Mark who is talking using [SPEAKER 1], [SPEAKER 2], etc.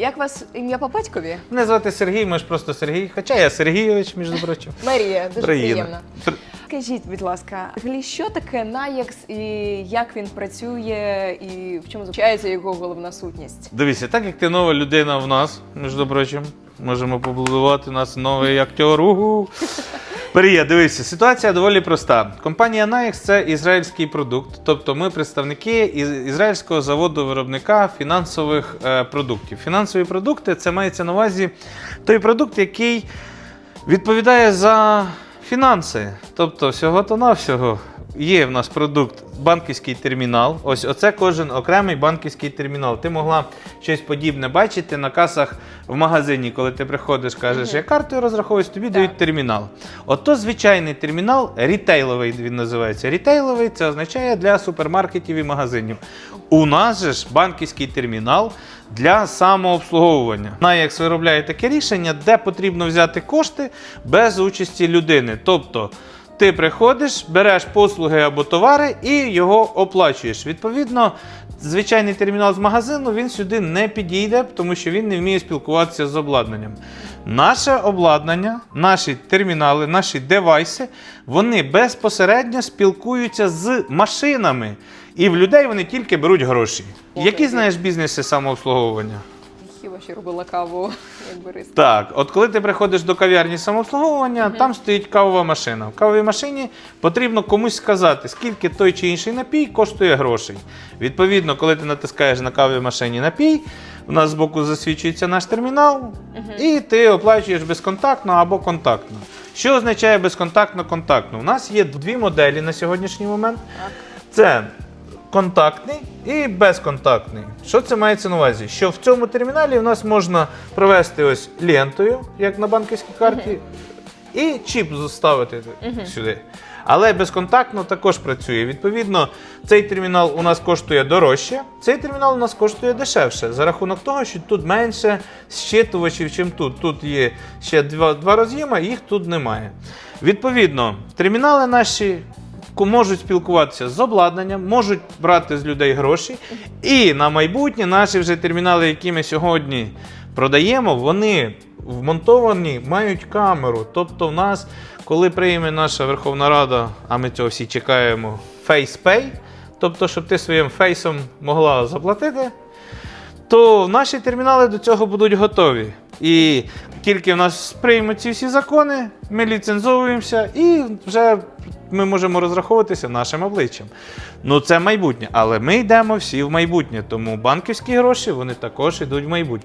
[SPEAKER 1] Як вас ім'я по батькові?
[SPEAKER 2] Мене звати Сергій, ми ж просто Сергій, хоча я Сергійович, між прочим.
[SPEAKER 1] Марія, дуже
[SPEAKER 2] Приємно.
[SPEAKER 1] приємно.
[SPEAKER 2] При-
[SPEAKER 1] Скажіть, будь ласка, взагалі, що таке Наєкс і як він працює, і в чому заключається його головна сутність?
[SPEAKER 2] Дивіться, так як ти нова людина в нас, між прочим, можемо побудувати нас новий актер. Угу. Перія, дивися, ситуація доволі проста. Компанія Naix – це ізраїльський продукт, тобто ми представники ізраїльського заводу виробника фінансових е, продуктів. Фінансові продукти це мається на увазі той продукт, який відповідає за фінанси. Тобто, всього то навсього є в нас продукт банківський термінал. Ось оце кожен окремий банківський термінал. Ти могла щось подібне бачити на касах в магазині, коли ти приходиш, кажеш, я картою розраховуюсь, тобі дають термінал. Ото звичайний термінал, рітейловий він називається. Рітейловий це означає для супермаркетів і магазинів. У нас же ж банківський термінал для самообслуговування. Наякс виробляє таке рішення, де потрібно взяти кошти без участі людини. Тобто ти приходиш, береш послуги або товари і його оплачуєш. Відповідно, звичайний термінал з магазину він сюди не підійде, тому що він не вміє спілкуватися з обладнанням. Наше обладнання, наші термінали, наші девайси, вони безпосередньо спілкуються з машинами. І в людей вони тільки беруть гроші. Які знаєш бізнеси самообслуговування?
[SPEAKER 1] Хіба ще робила каву як бариста?
[SPEAKER 2] Так, от коли ти приходиш до кав'ярні самообслуговування, там стоїть кавова машина. В кавовій машині потрібно комусь сказати, скільки той чи інший напій коштує грошей. Відповідно, коли ти натискаєш на кавовій машині напій, у нас збоку засвічується наш термінал, і ти оплачуєш безконтактно або контактно. Що означає безконтактно-контактно? У нас є дві моделі на сьогоднішній момент.
[SPEAKER 1] Так.
[SPEAKER 2] Це контактний і безконтактний. Що це мається на увазі? Що в цьому терміналі в нас можна провести ось лентою, як на банківській карті, і чіп заставити сюди. Але безконтактно також працює. Відповідно, цей термінал у нас коштує дорожче, цей термінал у нас коштує дешевше за рахунок того, що тут менше зчитувачів, чим тут. Тут є ще два, два роз'єма, їх тут немає. Відповідно, термінали наші можуть спілкуватися з обладнанням, можуть брати з людей гроші. І на майбутнє наші вже термінали, які ми сьогодні продаємо, вони вмонтовані, мають камеру. Тобто, в нас, коли прийме наша Верховна Рада, а ми цього всі чекаємо, FacePay, тобто, щоб ти своїм фейсом могла заплатити, то наші термінали до цього будуть готові. І тільки в нас приймуть ці всі закони, ми ліцензовуємося і вже ми можемо розраховуватися нашим обличчям. Ну це майбутнє, але ми йдемо всі в майбутнє, тому банківські гроші вони також йдуть в майбутнє.